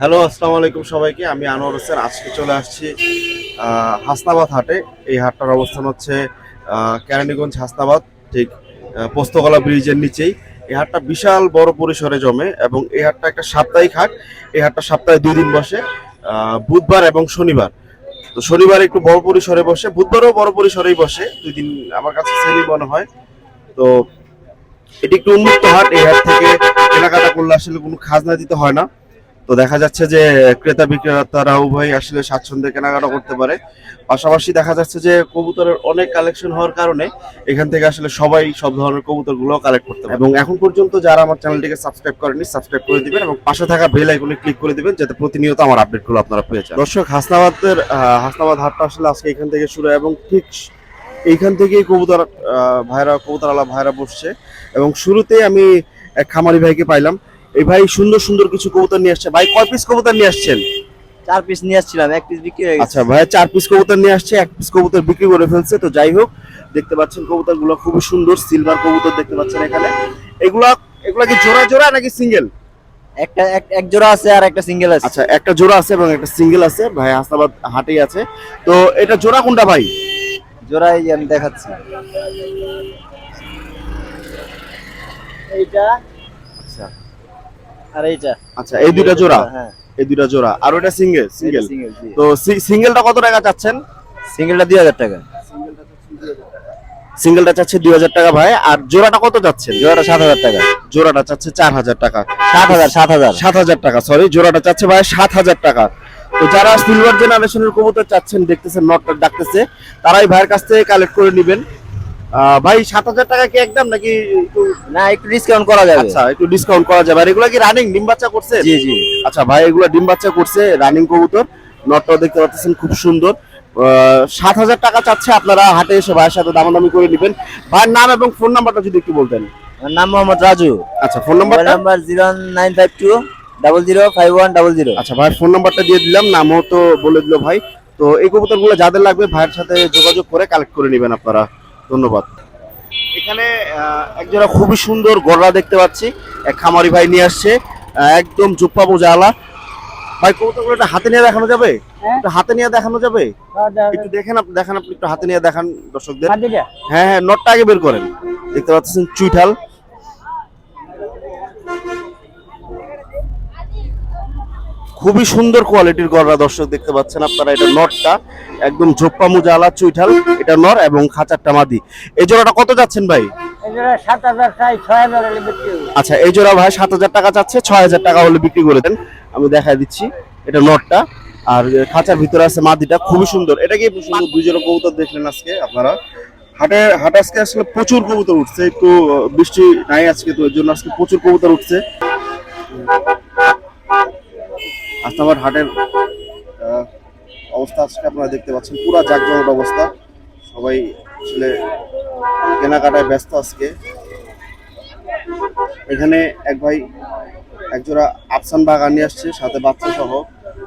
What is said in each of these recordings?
Hello, আসসালামু আলাইকুম সবাইকে। আমি আনোয়ার হোসেন। আজকে চলে আসছি হাসনাবাদ হাটে। এই হাটটার অবস্থান হচ্ছে কেরানীগঞ্জ হাসনাবাদ, ঠিক পোস্তকলা ব্রিজের নিচেই। এই হাটটা বিশাল বড় পরিসরে জমে এবং এই হাটটা একটা সাপ্তাহিক হাট। এই হাটটা সপ্তাহে দুই দিন বসে বুধবার এবং শনিবার। তো শনিবার একটু বড় পরিসরে বসে, বুধবারও বড় পরিসরেই বসে। দুই দিন আমার কাছে সেমই মনে হয়। তো এটি একটু উন্মুক্ত হাট। এই হাট থেকে কেনাকাটা করলে আসলে কোনো খাজনা দিতে হয় না। তো দেখা যাচ্ছে যে ক্রেতা বিক্রেতারা উভয় আসলে স্বাচ্ছন্দ্যে কেনাকাটা করতে পারে। পাশাপাশি দেখা যাচ্ছে যে কবুতরের অনেক কালেকশন হওয়ার কারণে এখান থেকে আসলে সবাই সব ধরনের কবুতরগুলো কালেক্ট করতে পারে। এবং এখন পর্যন্ত যারা আমার চ্যানেলটিকে সাবস্ক্রাইব করেনি সাবস্ক্রাইব করে দিবেন এবং পাশে থাকা বেল আইকনে ক্লিক করে দিবেন যাতে প্রতিনিয়ত আমার আপডেটগুলো আপনারা পেয়ে যান। দর্শক, হাসনাবাদের হাসনাবাদ হাটটা আসলে আজকে এখান থেকে শুরু এবং ঠিক এইখান থেকেই কবুতর ভাইরা কবুতরওয়ালা ভাইরা বসছে। এবং শুরুতেই আমি এক খামারি ভাইকে পাইলাম। এই ভাই সুন্দর সুন্দর কিছু কবুতর নিয়ে আসছে। ভাই কয় পিস কবুতর নিয়ে আসছেন? চার পিস নিয়ে আসছিলাম এক পিস বিক্রি হয়ে গেছে। আচ্ছা ভাই চার পিস কবুতর নিয়ে আসছে এক পিস কবুতর বিক্রি করে ফেলছে। তো যাই হোক দেখতে পাচ্ছেন কবুতরগুলো খুবই সুন্দর সিলভার কবুতর দেখতে পাচ্ছেন এখানে। এগুলা এগুলা কি জোড়া জোড়া নাকি সিঙ্গেল একটা এক এক জোড়া আছে আর একটা সিঙ্গেল আছে। আচ্ছা একটা জোড়া আছে এবং একটা সিঙ্গেল আছে। ভাই হাসনাবাদ হাটেই আছে। তো এটা জোড়া কোনটা ভাই? জোড়া এই যে আমি দেখাচ্ছি। এইটা আচ্ছা। আর এইটা। আচ্ছা এই দুইটা জোড়া? হ্যাঁ। এই দুইটা জোড়া। আর ওটা সিঙ্গেল সিঙ্গেল তো সিঙ্গেলটা কত টাকা চাচ্ছেন? সিঙ্গেলটা দুই হাজার টাকা। সিঙ্গেলটা চাচ্ছে দুই হাজার টাকা ভাই আর জোড়াটা কত চাচ্ছেন? জোড়াটা সাত হাজার টাকা। জোড়াটা চাচ্ছে চার হাজার টাকা। সাত হাজার সাত হাজার। সাত হাজার টাকা সরি জোড়াটা চাচ্ছে ভাই সাত হাজার টাকা। তো যারা সিলভার জেনারেশনের কবুতর চাচ্ছেন দেখতেছেন নটটা ডাকতেছে তারাই ভাইয়ের কাছ থেকে কালেক্ট করে নেবেন। ভাই সাত হাজার টাকা কি একদম নাকি না একটু ডিসকাউন্ট করা যাবে। আচ্ছা একটু ডিসকাউন্ট করা যাবে। আর এগুলো কি রানিং ডিম বাচ্চা করছে? জি জি। আচ্ছা ভাই এগুলো ডিম বাচ্চা করছে রানিং কবুতর। নটটাও দেখতে পাচ্ছেন খুব সুন্দর। সাত হাজার টাকা চাচ্ছে আপনারা হাটে এসে ভাইয়ের সাথে দামাদামি করে নেবেন। ভাইয়ের নাম এবং ফোন নাম্বারটা যদি একটু বলতেন। আমার নাম মোহাম্মদ রাজু। আচ্ছা ফোন নাম্বারটা number zero nine five two double zero five one double zero আচ্ছা ভাইয়ের ফোন নাম্বারটা দিয়ে দিলাম নামও তো বলে দিল ভাই। তো এই কবুতরগুলো যাদের লাগবে ভাইয়ের সাথে যোগাযোগ করে কালেক্ট করে নেবেন আপনারা। ধন্যবাদ। এখানে আহ, একজোড়া খুবই সুন্দর গড়া দেখতে পাচ্ছি। এক খামারি ভাই নিয়ে আসছে একদম জুপ্পা বোঝা আলা ভাই কবুতরগুলো এটা হাতে নিয়ে দেখানো যাবে? একটু হাতে নিয়ে দেখানো যাবে? একটু দেখেন আপনি দেখেন আপনি একটু হাতে নিয়ে দেখান দর্শকদের। হ্যাঁ হ্যাঁ নটটা আগে বের করেন। দেখতে পাচ্ছেন চুইঠাল। খুবই সুন্দর কোয়ালিটির গড়রা দর্শক দেখতে পাচ্ছেন আপনারা এটা নটটা একদম ঝোপ্পা মুজালা চুইঠাল এটা নর এবং খাঁচারটা মাদি। এই জোড়াটা কত যাচ্ছেন ভাই? আচ্ছা এই জোড়া ভাই সাত হাজার টাকা চাচ্ছে ছয় হাজার টাকা হলে বিক্রি করে দেন। আমি দেখাই দিচ্ছি এটা নটটা আর খাঁচার ভিতরে আছে মাদিটা খুবই সুন্দর। এটা কি সুন্দর দুই জোড়া কবুতর দেখলেন আজকে আপনারা? হাটে হাট আজকে আসলে প্রচুর কবুতর উঠছে একটু বৃষ্টি নাই আজকে তো এর জন্য আজকে প্রচুর কবুতর উঠছে। আমার হাটের আহ, অবস্থা আজকে আপনারা দেখতে পাচ্ছেন। পুরা জাকজমট অবস্থা। সবাই আসলে কেনাকাটায় ব্যস্ত আজকে। এখানে এক ভাই একজোড়া আফসান বাগান নিয়ে আসছে সাথে বাচ্চা সহ।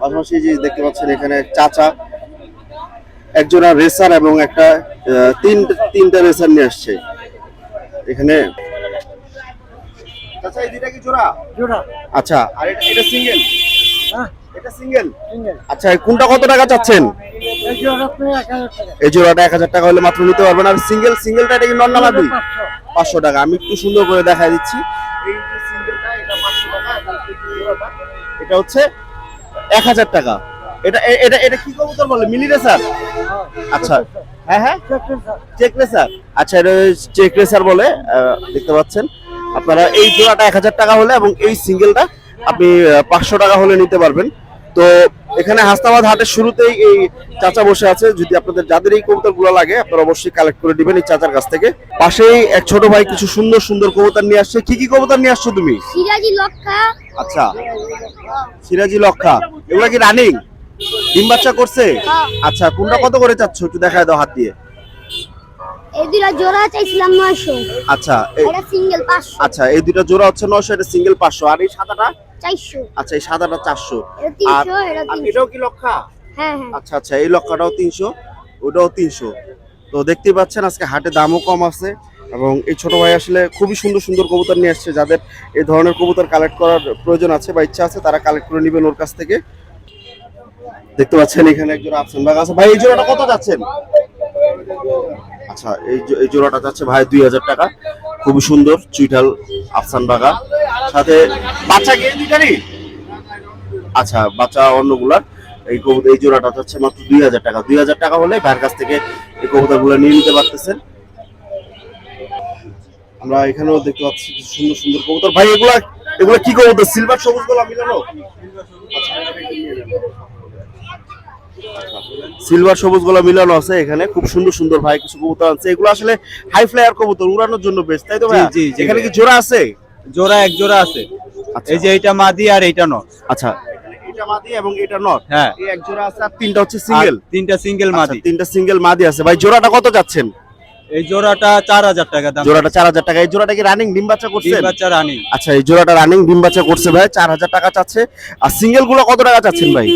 পাশাপাশি যে দেখতে পাচ্ছেন এখানে চাচা একজোড়া রেসার এবং একটা আহ, তিন তিনটা রেসার নিয়ে আসছে। এখানে চাচা এই দুইটা কি জোড়া জোড়া? আচ্ছা। আর এটা এটা সিঙ্গেল? হ্যাঁ। এটা সিঙ্গেল? আচ্ছা কোনটা কত টাকা চাচ্ছেন? এই জোড়াটা এক হাজার টাকা হলে মাত্র নিতে পারবেন। আর সিঙ্গেল সিঙ্গেলটা এটা কি নন নামাবি পাঁচশো। টাকা। আমি একটু সুন্দর করে দেখাই দিচ্ছি। এটা হচ্ছে এক হাজার টাকা। এটা এটা এটা কি কবুতর বলে? Mini racer? আচ্ছা। হ্যাঁ হ্যাঁ? Check racer. আচ্ছা এটা চেক রেসার বলে দেখতে পাচ্ছেন। আপনারা এই জোড়াটা এক হাজার টাকা হলে এবং এই সিঙ্গেলটা আপনি পাঁচশো টাকা হলে নিতে পারবেন। তো এখানে হাসনাবাদ হাটের শুরুতেই এই চাচা বসে আছে। যদি আপনাদের যাদের এই কবুতরগুলো লাগে আপনারা অবশ্যই কালেক্ট করে দিবেন এই চাচার কাছ থেকে। পাশেই এক ছোট ভাই কিছু সুন্দর সুন্দর কবুতর নিয়ে আসছে। কি কি কবুতর নিয়ে আসছো তুমি? সিরাজি লক্ষা। আচ্ছা। সিরাজি লক্ষা। এগুলা কি রানিং? ডিম বাচ্চা করছে? হ্যাঁ। আচ্ছা কোনটা কত করে চাচ্ছ? একটু দেখায় দাও হাত দিয়ে। এই দুটা জোড়া চাইছিলাম আচ্ছা এটা সিঙ্গেল আচ্ছা এই দুটো জোড়া হচ্ছে নশো এটা সিঙ্গেল পাঁচশো। আর এই সাদাটা? চারশো। আচ্ছা এই সাদাটা চারশো। এটা আর এটাও কি লক্ষা? হ্যাঁ হ্যাঁ। আচ্ছা আচ্ছা এই লক্ষাটাও তিনশো ওটাও তিনশো। তো দেখতেই পাচ্ছেন আজকে হাটে দামও কম আছে এবং এই ছোট ভাই আসলে খুবই সুন্দর সুন্দর কবুতর নিয়ে আসছে। যাদের এই ধরনের কবুতর কালেক্ট করার প্রয়োজন আছে বা ইচ্ছা আছে তারা কালেক্ট করে নেবেন ওর কাছ থেকে। দেখতে পাচ্ছেন এখানে একজন আফসান বাগ আছে। ভাই এই জোড়াটা কত যাচ্ছেন? আচ্ছা এই জোড়াটা যাচ্ছে ভাই দুই হাজার টাকা। খুবই সুন্দর চুইঠাল আফসান বাগা সাথে বাচ্চা দুইটারই? আচ্ছা বাচ্চা অন্যগুলার। এই কবুতর এই জোড়াটা যাচ্ছে মাত্র দুই হাজার টাকা। দুই হাজার টাকা হলে ভাইয়ের কাছ থেকে এই কবুতরগুলো নিয়ে নিতে পারতেছেন। আমরা এখানেও দেখতে পাচ্ছি কিছু সুন্দর সুন্দর কবুতর। ভাই এগুলা এগুলো কি কবুতর? সিলভার সবুজ গোলা মিলানো? সিলভার সবুজ গোলা মিলানো আছে এখানে। খুব সুন্দর সুন্দর ভাই কিছু কবুতর আছে এগুলো আসলে হাই ফ্লায়ার কবুতর উড়ানোর জন্য বেস্ট তাই তো ভাই। এখানে কি জোড়া আছে? জোড়া এক জোড়া আছে। আচ্ছা। এই যে এইটা মাদি আর এইটা নর আচ্ছা। এটা মাদি এবং এটা নট। হ্যাঁ। এই এক জোড়া আছে আর তিনটা হচ্ছে সিঙ্গেল তিনটা সিঙ্গেল মাদি। তিনটা সিঙ্গেল মাদি আছে। ভাই জোড়াটা কত যাচ্ছেন? এই জোড়াটা চার হাজার টাকা দাম। জোড়াটা চার হাজার টাকা। এই জোড়াটা কি রানিং ডিম বাচ্চা করছে ডিম বাচ্চা রানি আচ্ছা এই জোড়াটা রানিং ডিম বাচ্চা করছে ভাই। চার হাজার টাকা চাচ্ছে। আর সিঙ্গেলগুলো কত টাকা চাচ্ছেন ভাই?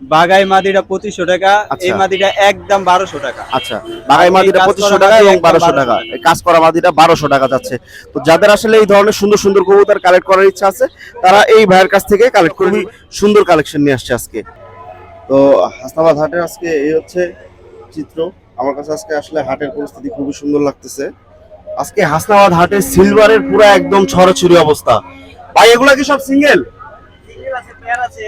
বাগাই মাদিটা পঁচিশশো টাকা আচ্ছা। এই মাদিটা একদম বারোশো টাকা। আচ্ছা বাগাই মাদিটা কাজ পঁচিশশো করা টাকা এবং বারোশো টাকা। কাজ করা মাদিটা বারোশো টাকা যাচ্ছে। তো যাদের আসলে এই ধরনের সুন্দর সুন্দর কবুতর কালেক্ট করার ইচ্ছা আছে তারা এই ভাইয়ের কাছ থেকে কালেক্ট করবি সুন্দর কালেকশন নিয়ে আসছে আজকে। তো হাসনাবাদ হাটের আজকে এই হচ্ছে চিত্র। আমার কাছে আজকে আসলে হাটের পরিস্থিতি খুবই সুন্দর লাগতেছে। আজকে হাসনাবাদ হাটে সিলভারের পুরো একদম ছড়াছড়ি অবস্থা। ভাই এগুলা কি সব সিঙ্গেল সিঙ্গেল আছে পেয়ার আছে।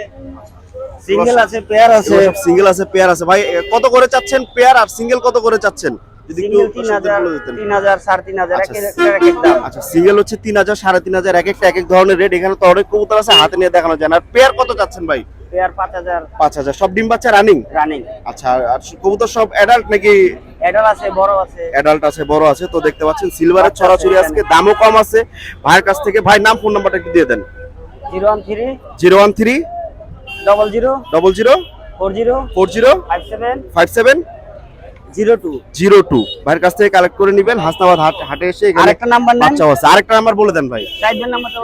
সিঙ্গেল আছে পেয়ার আছে। সিঙ্গেল আছে পেয়ার আছে। ভাই কত করে চাচ্ছেন পেয়ার আর সিঙ্গেল কত করে চাচ্ছেন? রানিং আচ্ছা আর কবুতর সব নাকি আছে বড় আছে। আছে বড় আছে? তো দেখতে পাচ্ছেন সিলভারের ছড়াছড়ি আজকে দামও কম আছে। ভাইয়ের কাছ থেকে ভাই নাম ফোন নাম্বারটা একটু দিয়ে দেন। 013 013 double zero double zero four zero four zero five seven five seven zero two zero two ভাইয়ের কাছ থেকে কালেক্ট করে নেবেন হাসনাবাদ হাট হাটে এসে আরেকটা নাম্বার বাচ্চাও আছে আরেকটা নাম্বার বলে দেন ভাই। চাইবেন নাম্বারটা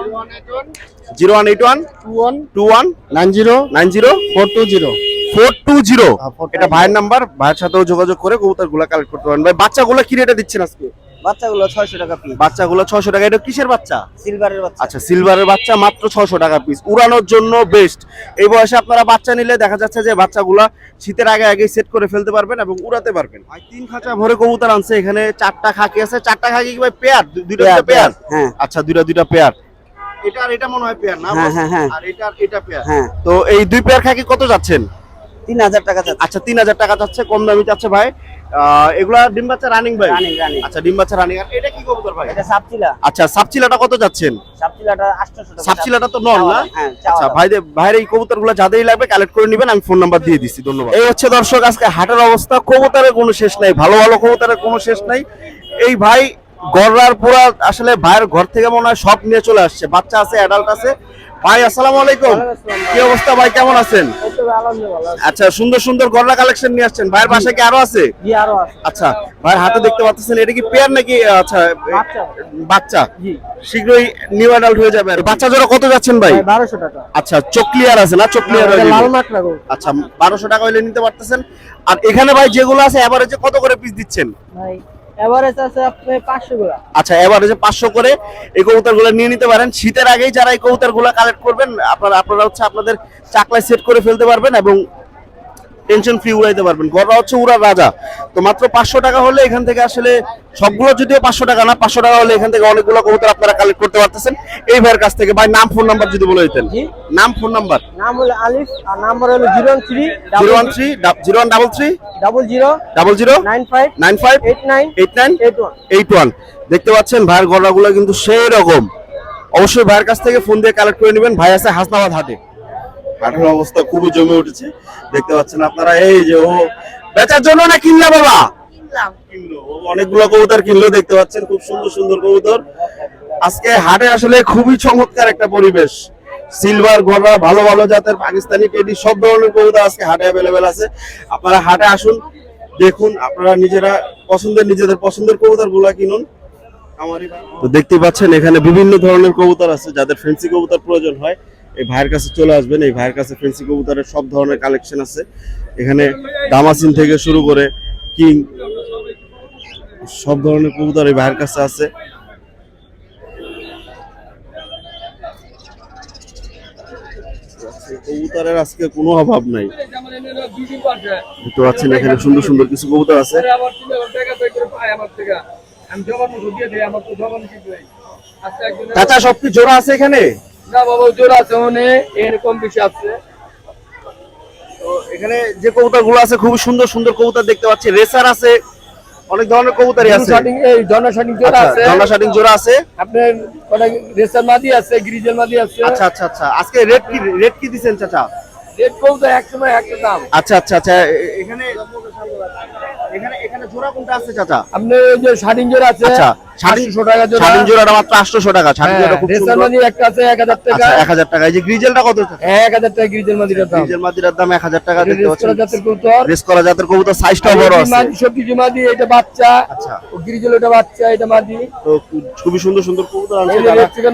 zero one eight one two one two one nine zero nine zero four two zero four two zero এটা ভাইয়ের নাম্বার ভাইয়ের সাথেও যোগাযোগ করে কবুতরগুলা কালেক্ট করতে পারেন। ভাই বাচ্চাগুলো কি রেটে দিচ্ছেন আজকে? বাচ্চাগুলো ছয়শো টাকা পিস বাচ্চাগুলো ছশো টাকা এটা কিসের বাচ্চা? সিলভারের বাচ্চা। আচ্ছা সিলভারের বাচ্চা মাত্র ছশো টাকা পিস উড়ানোর জন্য বেস্ট এই বয়সে আপনারা বাচ্চা নিলে দেখা যাচ্ছে যে বাচ্চাগুলা শীতের আগে আগে সেট করে ফেলতে পারবেন এবং উড়াতে পারবেন। আর তিন খাঁচা ভরে কবুতর আনছে এখানে চারটা খাকি আছে। চারটা খাকি কি ভাই পেয়ার দুইটা দুইটা পেয়ার হ্যাঁ। আচ্ছা দুইটা দুইটা পেয়ার এটা আর এটা মনে হয় পেয়ার না হ্যাঁ, হ্যাঁ, হ্যাঁ। আর এটা এটা পেয়ার হ্যাঁ তো এই দুই পেয়ার খাকি কত যাচ্ছেন? তিন হাজার টাকা আচ্ছা তিন হাজার টাকা যাচ্ছে কম দামি যাচ্ছে ভাই। এগুলা ডিম বাচ্চা রানিং ভাই? আচ্ছা ডিম বাচ্চা রানিং আর এটা কি কবুতর ভাই? এটা সাপচিলা। আচ্ছা সাপচিলাটা কত যাচ্ছেন? সাপচিলাটা আটশোশো টাকা। সাপচিলাটা তো নন না? হ্যাঁ আচ্ছা ভাই ভাইয়ের এই কবুতরগুলো যাদেরই লাগবে কালেক্ট করে নেবেন আমি ফোন নাম্বার দিয়ে দিচ্ছি ধন্যবাদ। এই হচ্ছে দর্শক আজকে হাটের অবস্থা কবুতরের কোনো শেষ নাই ভালো ভালো কবুতরের কোনো শেষ নাই। এই ভাই গড়ার পুরা আসলে ভাইয়ের ঘর থেকে মনে হয় সব নিয়ে চলে আসছে বাচ্চা আছে অ্যাডাল্ট আছে। ভাই আসসালামু আলাইকুম। কি অবস্থা ভাই কেমন আছেন? আচ্ছা সুন্দর সুন্দর গড়া কালেকশন নিয়ে আসছেন। ভাইয়ের বাসায় কি আরও আছে? আচ্ছা ভাইয়ের হাতে দেখতে পাচ্ছেন এটা কি পেয়ার নাকি আচ্ছা বাচ্চা। শীঘ্রই নিউ অ্যাডাল্ট হয়ে যাবে আর বাচ্চা জোড়া কত যাচ্ছেন ভাই? বারোশো টাকা। আচ্ছা চোখ ক্লিয়ার আছে না? চোখ ক্লিয়ার লাল মাকড়া আচ্ছা বারোশো টাকা হইলে নিতে পারতেছেন। আর এখানে ভাই যেগুলো আছে এভারেজে কত করে পিস দিচ্ছেন? ভাই এভারেজ আছে আপনি পাঁচশো গুলা আচ্ছা এভারেজে পাঁচশো করে এই কবুতরগুলো নিয়ে নিতে পারেন। শীতের আগেই যারা এই কবুতরগুলা কালেক্ট করবেন, আপনারা আপনারা হচ্ছে আপনাদের চাকলায় সেট করে ফেলতে পারবেন এবং টেনশন ফ্রি উড়াইতে পারবেন। গড়া হচ্ছে উড়ার রাজা। তো মাত্র পাঁচশো টাকা হলে এখান থেকে আসলে সবগুলো যদিও পাঁচশো টাকা না পাঁচশো টাকা হলে এখান থেকে অনেকগুলো কবুতর আপনারা কালেক্ট করতে পারতেছেন। এই ভাইয়ের কাছ থেকে ভাই নাম ফোন নাম্বার যদি বলে দিতেন। নাম ফোন নাম্বার নাম হলো আলিফ আর নাম্বার হলো zero one three zero one three zero one double three. Double zero double zero nine five nine five eight nine eight nine eight one eight one দেখতে পাচ্ছেন ভাইয়ের গড়াগুলো কিন্তু সেই রকম। অবশ্যই ভাইয়ের কাছ থেকে ফোন দিয়ে কালেক্ট করে নেবেন। ভাই আছে হাসনাবাদ হাটে। হাটের অবস্থা খুবই জমে উঠেছে। দেখতে পাচ্ছেন আপনারা এই যে ও বেচার জন্য না কিনলা বাবা? কিনলো। ও অনেকগুলো কবুতর কিনলো দেখতে পাচ্ছেন খুব সুন্দর সুন্দর কবুতর। আজকে হাটে আসলে খুবই চমৎকার একটা পরিবেশ। সিলভার ঘোড়া ভালো ভালো জাতের পাকিস্তানি টেডি সব ধরনের কবুতর আজকে হাটে অ্যাভেলেবেল আছে। আপনারা হাটে আসুন দেখুন আপনারা নিজেরা পছন্দের নিজেদের পছন্দের কবুতরগুলা কিনুন। আমারই তো দেখতে পাচ্ছেন এখানে বিভিন্ন ধরনের কবুতর আছে যাদের ফেন্সি কবুতর প্রয়োজন হয়। এই ভাইয়ের কাছে চলে আসবেন এই ভাইয়ের কাছে ফেন্সি কবুতরের সব ধরনের কালেকশন আছে। এখানে দামাসিন থেকে শুরু করে কিং সব ধরনের কবুতর এই ভাইয়ের কাছে আছে। কবুতরের আজকে কোনো অভাব নাই। দেখতে পাচ্ছেন এখানে সুন্দর সুন্দর কিছু কবুতর আছে। চাচা সব কি জোড়া আছে এখানে? না বাবা জোর আছে মানে এরকম বেশি আছে। তো এখানে যে কবুতরগুলো আছে খুবই সুন্দর সুন্দর কবুতর দেখতে পাচ্ছি। রেসার আছে অনেক ধরনের কবুতরই আছে। শাটিং এই জনা শাটিং জোর আচ্ছা আছে। শাটিং জোড়া আছে। আপনার কটা রেসার মাদি আছে গ্রিজেল মাদি আছে। আচ্ছা আচ্ছা আচ্ছা। আজকে রেট কি রেট কি দিছেন চাচা? রেড কৌ তো এক সময় একটা দাম। আচ্ছা আচ্ছা আচ্ছা। এখানে এখানে এখানে জোড়া কোনটা আছে চাচা? আপনার ওই যে শাটিং জোর আছে আচ্ছা আটশো টাকা জোড়া। শাটিং জোড়াটা মাত্র 800 টাকা শাটিং জোড়া খুব সুন্দর। একটা আছে এক হাজার টাকা। আচ্ছা 1000 টাকা। এই যে গ্রিজেলটা কত চাচা? এক হাজার টাকা গ্রিজেল দাম। গ্রিজেল মাদিরার দাম 1000 টাকা দেখতে পাচ্ছেন। করা জাতের কৌতর রেস জাতের কবুতর সাইজটাও বড় আছে। সব কিছু মাদি এটা বাচ্চা। আচ্ছা। ও গ্রিজেল ওটা বাচ্চা এটা মাদি। তো খুবই সুন্দর সুন্দর কবুতর আছে এই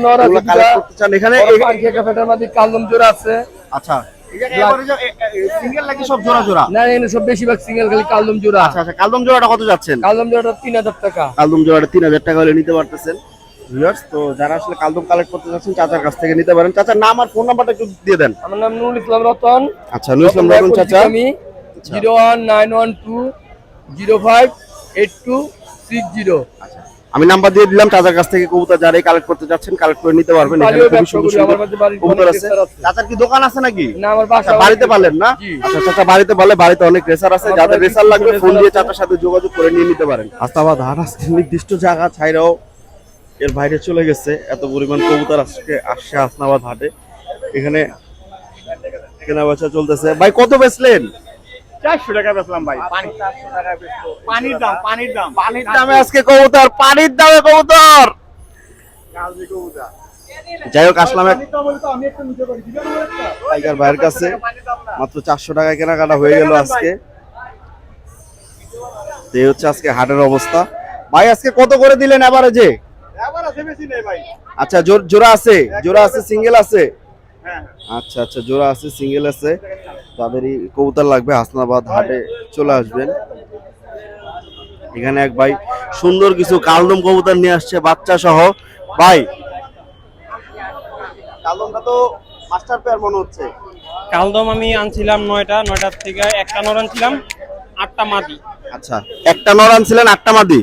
নর এখানে একটা ফেটার মাদি কালদম জোড়া আছে। আচ্ছা। সিঙ্গেল নাকি সব জোড়া জোড়া? না এখানে সব বেশিরভাগ সিঙ্গেল খালি কালদম জোড়া। আচ্ছা আচ্ছা কালদম জোড়াটা কত যাচ্ছেন? কালদম জোড়াটা তিন হাজার টাকা। কালদম জোড়াটা তিন হাজার টাকা হলে নিতে পারতেছেন। ভিউয়ার্স তো যারা আসলে কালদম কালেক্ট করতে চাচ্ছেন চাচার কাছ থেকে নিতে পারেন। চাচার নাম আর ফোন নাম্বারটা একটু দিয়ে দেন। আমার নাম নুরুল ইসলাম রতন। আচ্ছা নুর ইসলাম রতন চাচা। আমি zero one nine one two zero five eight two six zero. আমি নাম্বার দিয়ে দিলাম চাচার কাছ থেকে কবুতর যারাই কালেক্ট করতে চাচ্ছেন কালেক্ট করে নিতে পারবেন। এখানে সুন্দর সুন্দর আমার বাড়িতে বাড়ির কবুতর আছে। চাচার কি দোকান আছে নাকি? না আমার বাসা বাড়িতে পারলেন না? আচ্ছা চাচা বাড়িতে পারলে বাড়িতে অনেক রেসার আছে যাদের রেসার লাগবে ফোন দিয়ে চাচার সাথে যোগাযোগ করে নিয়ে নিতে পারেন। আস্তাবাদ হাট আজকে নির্দিষ্ট জায়গা ছাইরাও এর বাইরে চলে গেছে। এত পরিমাণ কবুতর আজকে আসছে হাসনাবাদ হাটে। এখানে কেনা বেচা চলতেছে। ভাই কত বেচলেন? চারশো টাকা বেচলাম ভাই। পানির দাম পানির দাম। পানির দামে আজকে কবুতর পানির দামে কবুতর। যাই হোক আসলাম টাইগার ভাইয়ের কাছে। মাত্র চারশো টাকায় কেনাকাটা হয়ে গেল আজকে। এই হচ্ছে আজকে হাটের অবস্থা। ভাই আজকে কত করে দিলেন এবারে যে আচ্ছা জোড়া আছে জোড়া আছে সিঙ্গেল আছে? আচ্ছা আচ্ছা জোড়া আছে সিঙ্গেল আছে। তাদেরই কবুতর লাগবে হাসনাবাদ হাটে চলে আসবেন। এখানে এক ভাই সুন্দর কিছু কালদম কবুতর নিয়ে আসছে বাচ্চা সহ। ভাই। কালদমটা তো মাস্টার পেয়ার মনে হচ্ছে। কালদম আমি আনছিলাম নয়টা নয়টার থেকে একটা নর আনছিলাম আটটা মাদি। আচ্ছা একটা নর আনছিলেন আটটা মাদি?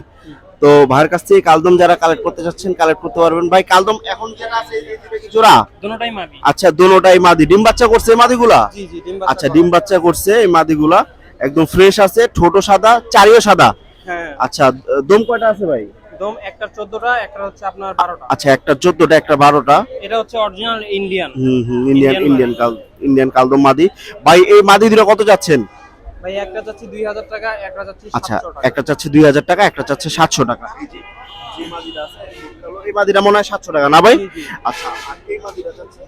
তো ভাইয়ের কাছ থেকে কালদম যারা কালেক্ট করতে চাচ্ছেন কালেক্ট করতে পারবেন। ভাই কালদম এখন যেটা আছে কি জোড়া? দুটোটাই মাদি। আচ্ছা দোনোটাই মাদি। ডিম বাচ্চা করছে এই মাদিগুলা? জি জি ডিম বাচ্চা আচ্ছা ডিম বাচ্চা করছে এই মাদিগুলা। একদম ফ্রেশ আছে ছোট সাদা চারিও সাদা। হ্যাঁ। আচ্ছা দম কয়টা আছে ভাই? দম একটা চোদ্দটা একটা হচ্ছে আপনার বারোটা। আচ্ছা একটা চোদ্দটা একটা বারোটা। এটা হচ্ছে original Indian hmm hmm Indian Indian কাল ইন্ডিয়ান কালদম মাদি। ভাই এই মাদি দুটো কত যাচ্ছেন? ভাই একটা দুই হাজার টাকা একটা আচ্ছা সাতশো টাকা। একটা চাচ্ছে দুই হাজার টাকা একটা চাচ্ছে সাতশো টাকা। এই মাদিটা মনে হয় সাতশো টাকা না ভাই। আচ্ছা আর এই মাদিটা চাচ্ছে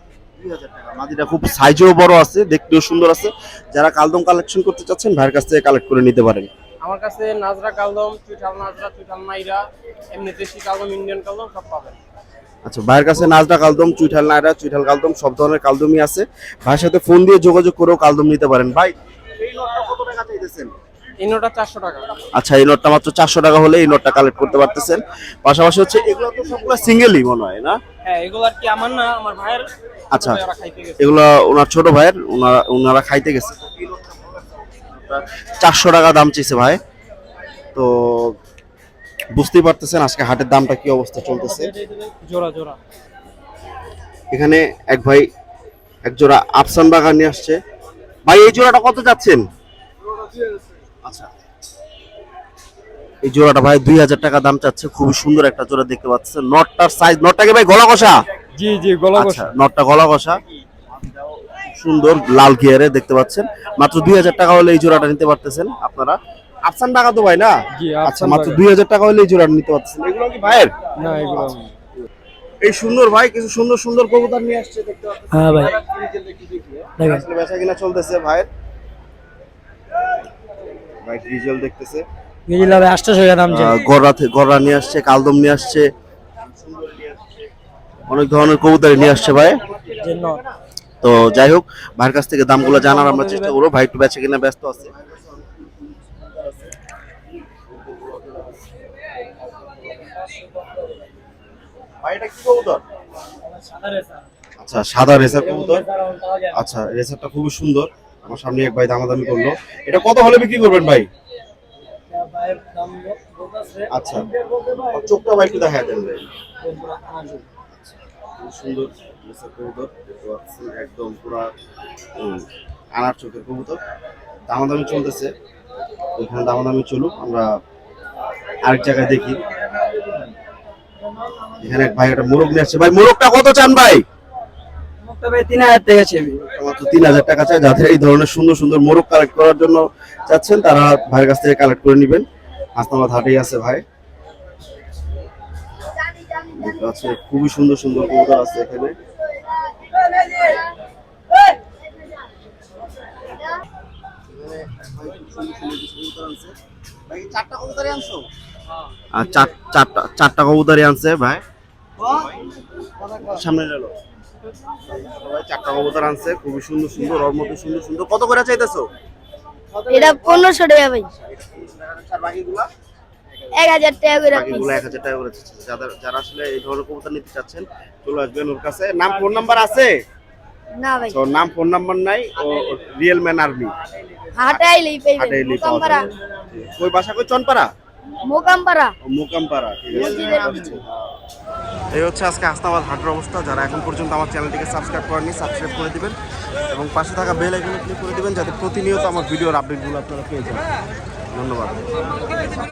মাদিটা খুব সাইজেও বড় আছে দেখতেও সুন্দর আছে। যারা কালদম কালেকশন করতে চাচ্ছেন ভাইয়ের কাছ থেকে কালেক্ট করে নিতে পারেন। আমার কাছে নাজরা কালদম চুইঠাল নাজরা চুইঠাল নাইরা এমনি দেশি কালদম ইন্ডিয়ান কালদম সব পাবেন। আচ্ছা ভাইয়ের কাছে নাজরা কালদম চুইঠাল নাইরা চুইঠাল কালদম সব ধরনের কালদমই আছে। ভাইয়ের সাথে ফোন দিয়ে যোগাযোগ করেও কালদম নিতে পারেন। ভাই এই ইনোটা টাকা। আচ্ছা এই নোটটা মাত্র চারশো টাকা হলে এই নোটটা কালেক্ট করতে পারতেছেন। পাশাপাশি হচ্ছে এগুলো তো সবগুলো সিঙ্গেলই মনে হয় না? হ্যাঁ এগুলো আর কি আমার না আমার ভাইয়ের আচ্ছা। ওরা খাইতে গেছে। এগুলো ওনার ছোট ভাইয়ের ওনারা ওনারা খাইতে গেছে। চারশো টাকা দাম চেয়েছে ভাই। তো বুঝতেই পারতেছেন আজকে হাটের দামটা কি অবস্থা চলতেছে। জোড়া জোড়া। এখানে এক ভাই এক জোড়া আফসান বাগান নিয়ে আসছে। ভাই এই জোড়াটা কত যাচ্ছেন? আচ্ছা। এই জোড়াটা ভাই দুই হাজার টাকা দাম চাচ্ছে খুবই সুন্দর একটা জোড়া দেখতে পাচ্ছেন। নটটার সাইজ নটটাকে ভাই গলা কষা জি জি গলা আচ্ছা নটটা গলা কষা সুন্দর লাল গিয়ারে দেখতে পাচ্ছেন। মাত্র দুই হাজার টাকা হলে এই জোড়াটা নিতে পারতেছেন আপনারা। আফসান টাকা তো ভাই না? আচ্ছা মাত্র দুই হাজার টাকা হলে এই জোড়াটা নিতে পারতেছেন। এগুলো কি ভাইয়ের? না এগুলো এই সুন্দর ভাই কিছু সুন্দর সুন্দর কবুতর নিয়ে আসছে দেখতে পাচ্ছেন। হ্যাঁ ভাই। বেচা কিনা চলতেছে ভাইয়ের। হোয়াইট গ্রিজেল দেখতেছে। গ্রিজেল হবে 800 টাকা দাম গড়া গড়া নিয়ে আসছে কালদম নিয়ে আসছে। অনেক ধরনের কবুতর নিয়ে আসছে ভাই। তো যাই হোক ভাইয়ের কাছ থেকে দামগুলো জানার আমরা চেষ্টা করব। ভাই একটু বেছে কিনা ব্যস্ত আছে। আচ্ছা সাদা রেসার কবুতর। আচ্ছা রেসারটা খুবই সুন্দর। আমার সামনে এক ভাই দামাদামি করল। এটা কত হলে বিক্রি করবেন ভাই? আচ্ছা চোখটা ভাই একটু দেখা দেন ভাই। সুন্দর একদম আনার চোখের চলতেছে আমরা আরেক জায়গায় দেখি। এখানে এক ভাই একটা মোরগ নিয়ে আসছে। ভাই, মোরগটা কত চান ভাই? তবে তিন হাজার টাকা মাত্র তিন হাজার টাকা চাই। যাদের এই ধরনের সুন্দর সুন্দর মোরগ কালেক্ট করার জন্য চাচ্ছেন তারা ভাইয়ের কাছ থেকে কালেক্ট করে নেবেন। হাটেই আছে ভাই। খুবই সুন্দর সুন্দর কবুতর আছে এখানে। আর চার- চারটা চারটা কবুতরই আনছে ভাই। সামনে সবাই চারটা কবুতর আনছে খুবই সুন্দর সুন্দর ওর মধ্যে সুন্দর সুন্দর। কত করে চাইতেছো? এটা পনেরোশো টাকা ভাই। আর বাকিগুলা এক হাজার টাকা করে বাকিগুলো এক হাজার টাকা করে চাচ্ছে। যারা আসলে এই ধরনের কবুতর নিতে চাচ্ছেন চলে আসবেন ওর কাছে। নাম ফোন নাম্বার আছে? না ভাই। তো নাম ফোন নাম্বার নাই ও রিয়েল ম্যান আর্মি পাইবেন পাওয়া বাসা কই চনপাড়া মোকামপাড়া। মোকামপাড়া পিছনে। এই হচ্ছে আজকে আস্তাবাদ হাটের অবস্থা। যারা এখন পর্যন্ত আমার চ্যানেলটিকে সাবস্ক্রাইব করেনি সাবস্ক্রাইব করে দিবেন এবং পাশে থাকা বেল আইকনে ক্লিক করে দিবেন যাতে প্রতিনিয়ত আমার ভিডিওর আপডেটগুলো আপনারা পেয়ে যান ধন্যবাদ।